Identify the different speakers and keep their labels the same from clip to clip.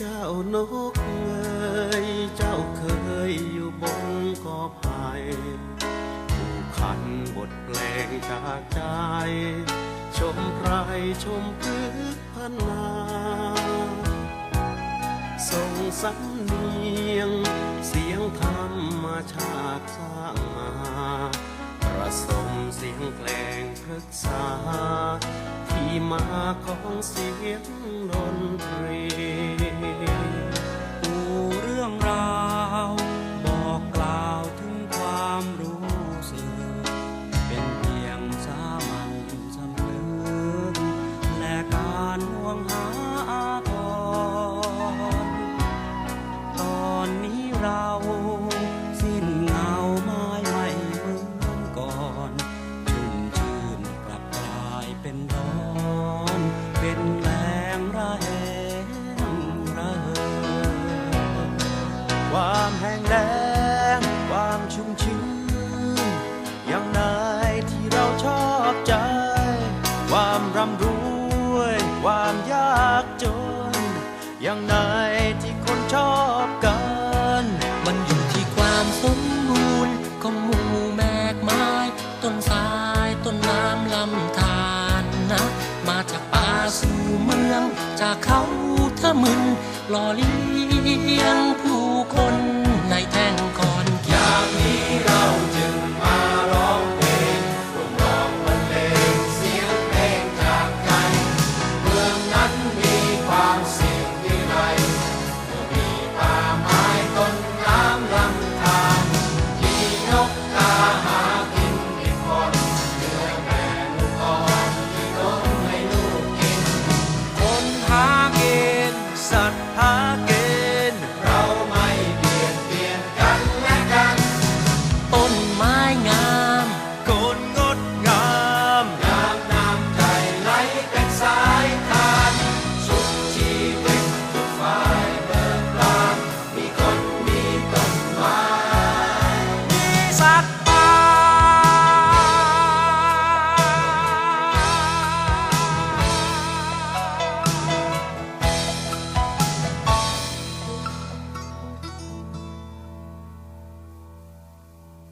Speaker 1: เจ้านกเอ๋ยเจ้าเคยอยู่บนกอไผ่ผู้ขันบทเพลงจากใจ ชมไพรชมพืชพันนาส่งสำเนียง เสียงธรรมชาติสร้างมาประสมเสียงเพลงพฤกษา ที่มาของเสียงดนตรี
Speaker 2: ปู ควา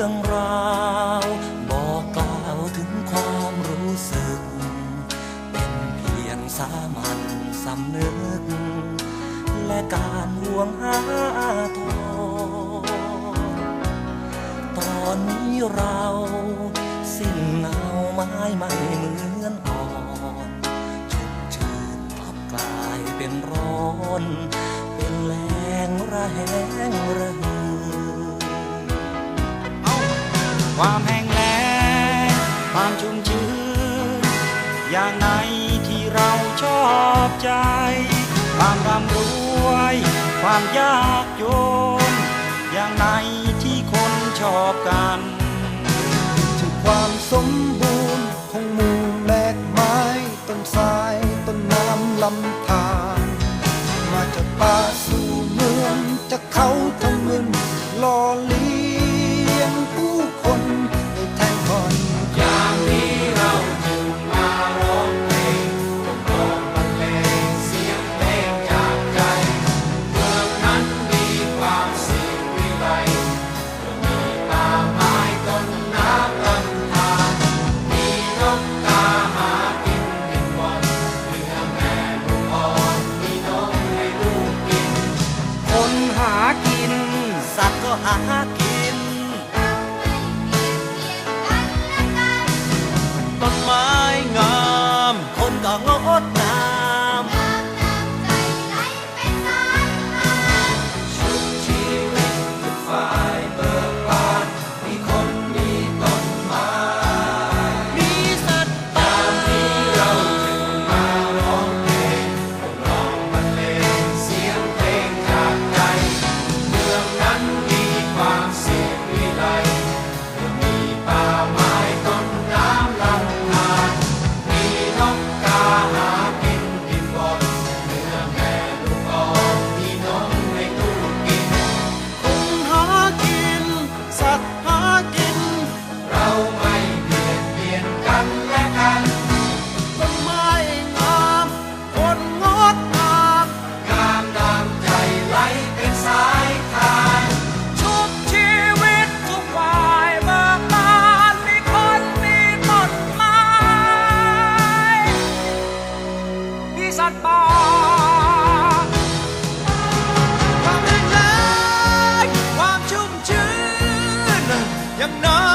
Speaker 3: รื่องราว บอกกล่าวถึงความรู้สึก เป็นเพียงสามัญสำนึก และการห่วงหาทรตอนนี้เราสิ้นเงาไม้ไม่เหมือนอ่อนชุ่มชื่นกลับกลายเป็นร้อน เป็นแรงระแหงระหื
Speaker 2: ความแห้งแล้งความชุ่มชื้นอย่างไหนที่เราชอบใจ ความร่ำรวย ความยากจน อย่างไหนที่คนชอบกัน
Speaker 4: ถึงความสมบูรณ์ของหมู่แมกไม้ต้นสายต้นน้ำลำธารมาจากป่าสู่เมืองจากเขาทั้งมึนหล่อลี
Speaker 2: I I'm not